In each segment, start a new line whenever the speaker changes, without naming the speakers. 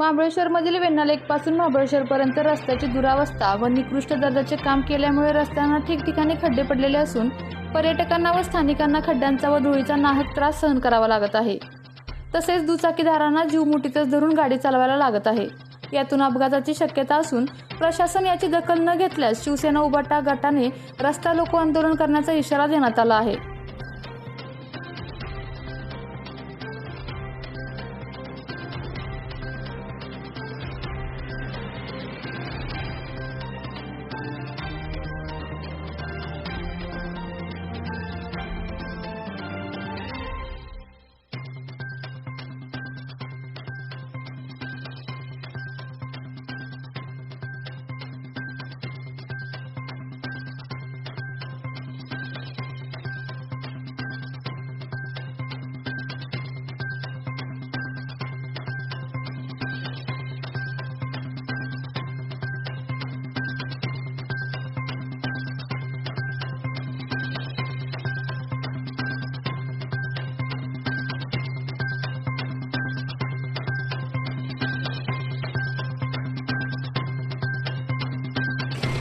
महाबळेश्वरमधील वेण्णा लेकपासून महाबळेश्वरपर्यंत रस्त्याची दुरावस्था व निकृष्ट दर्जाचे काम केल्यामुळे रस्त्यांना ठिकठिकाणी खड्डे पडलेले असून पर्यटकांना व स्थानिकांना खड्ड्यांचा व धुळीचा नाहक त्रास सहन करावा लागत आहे. तसेच दुचाकीदारांना जीव मुठीतच धरून गाडी चालवायला लागत आहे. यातून अपघाताची शक्यता असून प्रशासन याची दखल न घेतल्यास शिवसेना उबाटा गटाने रस्ता लोको आंदोलन करण्याचा इशारा देण्यात आला आहे.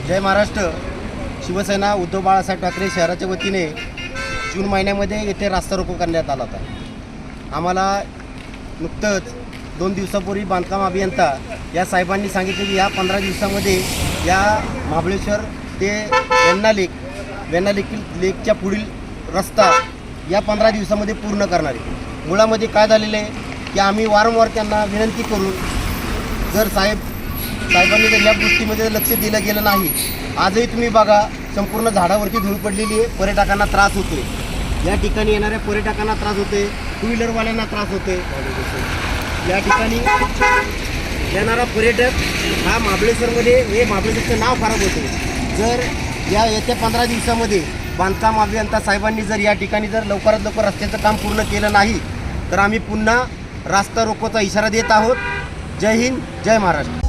जय महाराष्ट्र. शिवसेना उद्धव बाळासाहेब ठाकरे शहराच्या वतीने जून महिन्यामध्ये येथे रास्ता रोको करण्यात आला होता. आम्हाला नुकतंच दोन दिवसापूर्वी बांधकाम अभियंता या साहेबांनी सांगितले की या पंधरा दिवसामध्ये या महाबळेश्वर ते वेन्ना लेक वेन्ना लेकील लेकच्या पुढील रस्ता या पंधरा दिवसामध्ये पूर्ण करणार आहे. मुळामध्ये काय झालेलं आहे की आम्ही वारंवार त्यांना विनंती करून जर साहेब साहेबांनी जर या गोष्टीमध्ये लक्ष दिलं गेलं नाही. आजही तुम्ही बघा संपूर्ण झाडावरती धूळ पडलेली आहे पर्यटकांना त्रास होतोय. या ठिकाणी येणाऱ्या पर्यटकांना त्रास होते टू व्हीलरवाल्यांना त्रास होते या ठिकाणी येणारा पर्यटक हा महाबळेश्वरमध्ये हे महाबळेश्वरचं नाव खराब होते जर या येत्या पंधरा दिवसामध्ये बांधकाम अभियंता साहेबांनी जर या ठिकाणी जर लवकरात लवकर रस्त्याचं काम पूर्ण केलं नाही तर आम्ही पुन्हा रास्ता रोकोचा इशारा देत आहोत. जय हिंद जय महाराष्ट्र.